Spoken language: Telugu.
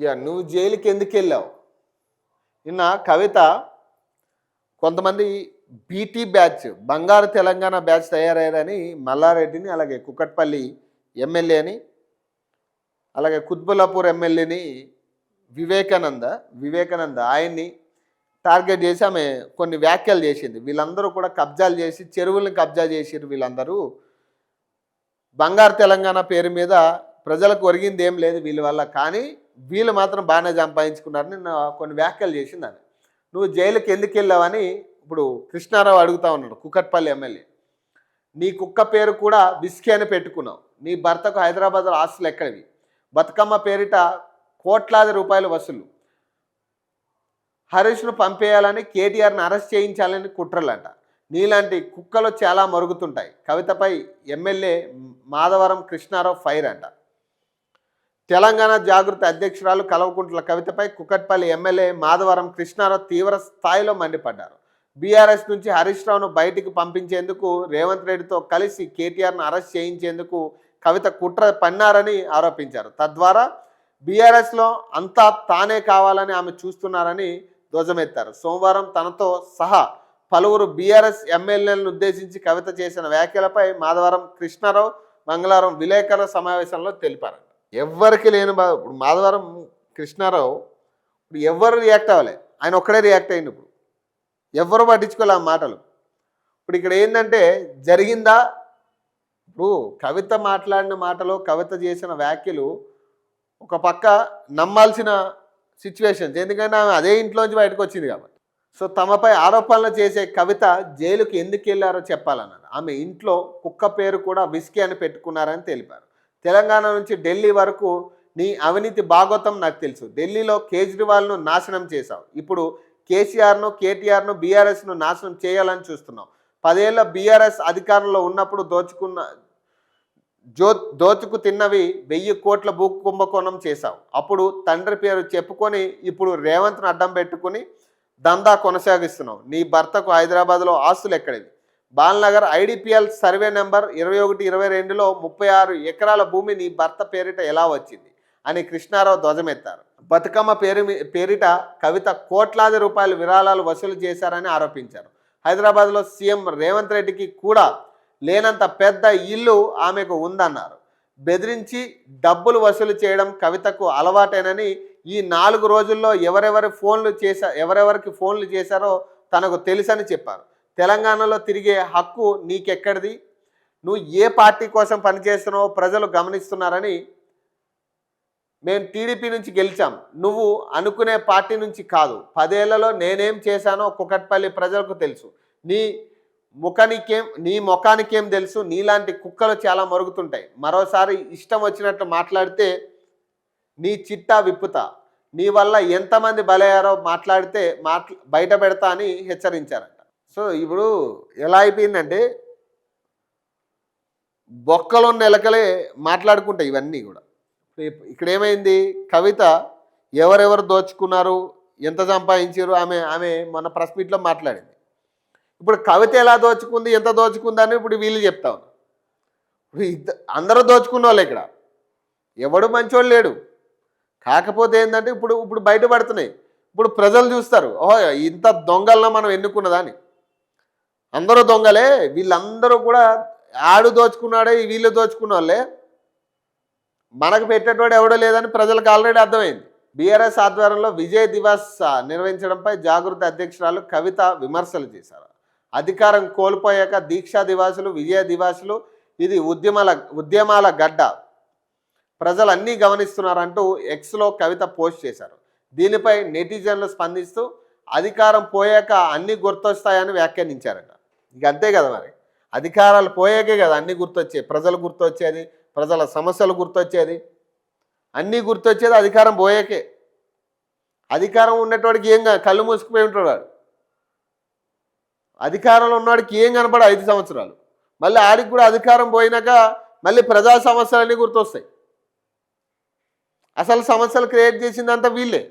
ఇక నువ్వు జైలుకి ఎందుకు వెళ్ళావు? నిన్న కవిత కొంతమంది బీటీ బ్యాచ్ బంగారు తెలంగాణ బ్యాచ్ తయారయ్యారని మల్లారెడ్డిని అలాగే కుకట్పల్లి ఎమ్మెల్యేని అలాగే కుత్బులాపూర్ ఎమ్మెల్యేని వివేకానంద వివేకానంద ఆయన్ని టార్గెట్ చేసి ఆమె కొన్ని వ్యాఖ్యలు చేసింది. వీళ్ళందరూ కూడా కబ్జాలు చేసి చెరువులను కబ్జా చేసిరు వీళ్ళందరూ. బంగారు తెలంగాణ పేరు మీద ప్రజలకు ఒరిగింది ఏం లేదు వీళ్ళ వల్ల. కానీ వీళ్ళు మాత్రం బాగానే సంపాదించుకున్నారని కొన్ని వ్యాఖ్యలు చేసింది ఆమె. నువ్వు జైలుకి ఎందుకు వెళ్ళావని ఇప్పుడు కృష్ణారావు అడుగుతా ఉన్నాడు కుకట్పల్లి ఎమ్మెల్యే. నీ కుక్క పేరు కూడా బిస్కీ అని పెట్టుకున్నావు. నీ భర్తకు హైదరాబాద్లో ఆస్తులు ఎక్కడివి? బతుకమ్మ పేరిట కోట్లాది రూపాయల వసూలు. హరీష్ను పంపేయాలని కేటీఆర్ని అరెస్ట్ చేయించాలని కుట్రలంట. నీలాంటి కుక్కలు చాలా మరుగుతుంటాయి. కవితపై ఎమ్మెల్యే మాధవరం కృష్ణారావు ఫైర్ అంట. తెలంగాణ జాగృతి అధ్యక్షురాలు కల్వకుంట్ల కవితపై కుకట్పల్లి ఎమ్మెల్యే మాధవరం కృష్ణారావు తీవ్ర స్థాయిలో మండిపడ్డారు. బీఆర్ఎస్ నుంచి హరీష్ రావును బయటికి పంపించేందుకు రేవంత్ రెడ్డితో కలిసి కేటీఆర్ను అరెస్ట్ చేయించేందుకు కవిత కుట్ర పన్నారని ఆరోపించారు. తద్వారా బీఆర్ఎస్లో అంతా తానే కావాలని ఆమె చూస్తున్నారని ధ్వజమెత్తారు. సోమవారం తనతో సహా పలువురు బీఆర్ఎస్ ఎమ్మెల్యేలను ఉద్దేశించి కవిత చేసిన వ్యాఖ్యలపై మాధవరం కృష్ణారావు మంగళవారం విలేకరుల సమావేశంలో తెలిపారు ఎవ్వరికి లేని బా ఇప్పుడు మాధవరం కృష్ణారావు ఇప్పుడు ఎవ్వరు రియాక్ట్ అవ్వలే. ఆయన ఒక్కడే రియాక్ట్ అయింది ఇప్పుడు. ఎవ్వరు పట్టించుకోలే ఆ మాటలు. ఇప్పుడు ఇక్కడ ఏంటంటే జరిగిందా? ఇప్పుడు కవిత మాట్లాడిన మాటలు కవిత చేసిన వ్యాఖ్యలు ఒక పక్క నమ్మాల్సిన సిచ్యువేషన్స్ ఎందుకంటే ఆమె అదే ఇంట్లోంచి బయటకు వచ్చింది కాబట్టి. సో తమపై ఆరోపణలు చేసే కవిత జైలుకి ఎందుకు వెళ్ళారో చెప్పాలన్నారు ఆమె ఇంట్లో కుక్క పేరు కూడా విస్కీ అని పెట్టుకున్నారని తెలిపారు. తెలంగాణ నుంచి ఢిల్లీ వరకు నీ అవినీతి భాగోతం నాకు తెలుసు. ఢిల్లీలో కేజ్రీవాల్ను నాశనం చేశావు. ఇప్పుడు కేసీఆర్ను కేటీఆర్ను బీఆర్ఎస్ను నాశనం చేయాలని చూస్తున్నావు. పదేళ్ళ బీఆర్ఎస్ అధికారంలో ఉన్నప్పుడు దోచుకున్న జో దోచుకు తిన్నవి వెయ్యి కోట్ల భూ కుంభకోణం చేశావు. అప్పుడు తండ్రి పేరు చెప్పుకొని ఇప్పుడు రేవంత్ను అడ్డం పెట్టుకుని దందా కొనసాగిస్తున్నావు. నీ భర్తకు హైదరాబాద్లో ఆస్తులు ఎక్కడివి? బాల్నగర్ ఐడిపిఎల్ సర్వే నెంబర్ ఇరవై ఒకటి ఇరవై రెండులో ముప్పై ఆరు ఎకరాల భూమి నీ భర్త పేరిట ఎలా వచ్చింది అని కృష్ణారావు ధ్వజమెత్తారు. బతుకమ్మ పేరు పేరిట కవిత కోట్లాది రూపాయల విరాళాలు వసూలు చేశారని ఆరోపించారు. హైదరాబాద్లో సీఎం రేవంత్ రెడ్డికి కూడా లేనంత పెద్ద ఇల్లు ఆమెకు ఉందన్నారు. బెదిరించి డబ్బులు వసూలు చేయడం కవితకు అలవాటేనని ఈ నాలుగు రోజుల్లో ఎవరెవరి ఫోన్లు చేశా ఎవరెవరికి ఫోన్లు చేశారో తనకు తెలుసని చెప్పారు. తెలంగాణలో తిరిగే హక్కు నీకెక్కడిది? నువ్వు ఏ పార్టీ కోసం పనిచేస్తున్నావో ప్రజలు గమనిస్తున్నారని మేము టీడీపీ నుంచి గెలిచాం. నువ్వు అనుకునే పార్టీ నుంచి కాదు. పదేళ్ళలో నేనేం చేశానో కుకట్పల్లి ప్రజలకు తెలుసు. నీ ముఖానికేం నీ ముఖానికేం తెలుసు? నీలాంటి కుక్కలు చాలా మరుగుతుంటాయి. మరోసారి ఇష్టం వచ్చినట్టు మాట్లాడితే నీ చిట్టా విప్పుతా. నీ వల్ల ఎంతమంది బలయ్యారో మాట్లాడితే మాట్లా బయట పెడతా అని హెచ్చరించారంట. సో ఇప్పుడు ఎలా అయిపోయిందంటే బొక్కలో నెలకలే మాట్లాడుకుంటాయి ఇవన్నీ కూడా. ఇక్కడ ఏమైంది? కవిత ఎవరెవరు దోచుకున్నారు? ఎంత సంపాదించారు? ఆమె ఆమె మన ప్రెస్ మీట్లో మాట్లాడింది. ఇప్పుడు కవిత ఎలా దోచుకుంది? ఎంత దోచుకుందని ఇప్పుడు వీళ్ళు చెప్తా ఇప్పుడు ఇద్ద అందరూ దోచుకున్న వాళ్ళు ఇక్కడ. ఎవడు మంచోడు లేడు. కాకపోతే ఏంటంటే ఇప్పుడు ఇప్పుడు బయటపడుతున్నాయి ఇప్పుడు ప్రజలు చూస్తారు. ఓహో ఇంత దొంగలను మనం ఎన్నుకున్నదాని అందరూ దొంగలే వీళ్ళందరూ కూడా ఆడు దోచుకున్నాడే వీళ్ళు దోచుకున్న వాళ్ళే మనకు పెట్టేటోడు ఎవడో లేదని ప్రజలకు ఆల్రెడీ అర్థమైంది. బీఆర్ఎస్ ఆధ్వర్యంలో విజయ్ దివస్ నిర్వహించడంపై జాగృతి అధ్యక్షురాలు కవిత విమర్శలు చేశారు. అధికారం కోల్పోయాక దీక్షా దివాసులు విజయ దివాసులు ఇది ఉద్యమాల ఉద్యమాల గడ్డ. ప్రజలు అన్నీ గమనిస్తున్నారంటూ ఎక్స్లో కవిత పోస్ట్ చేశారు. దీనిపై నెటిజన్లు స్పందిస్తూ అధికారం పోయాక అన్నీ గుర్తొస్తాయని వ్యాఖ్యానించారట. ఇక అంతే కదా మరి. అధికారాలు పోయాకే కదా అన్నీ గుర్తొచ్చాయి ప్రజలు గుర్తొచ్చేది ప్రజల సమస్యలు గుర్తొచ్చేది. అన్నీ గుర్తొచ్చేది అధికారం పోయాకే. అధికారం ఉన్నటువంటి ఏం కాదు కళ్ళు మూసుకుపోయి ఉంటాడు వాడు. అధికారంలో ఉన్నవాడికి ఏం కనపడ ఐదు సంవత్సరాలు. మళ్ళీ ఆడికి కూడా అధికారం పోయినాక మళ్ళీ ప్రజా సమస్యలన్నీ గుర్తొస్తాయి. అసలు సమస్యలు క్రియేట్ చేసిందంతా వీళ్ళే.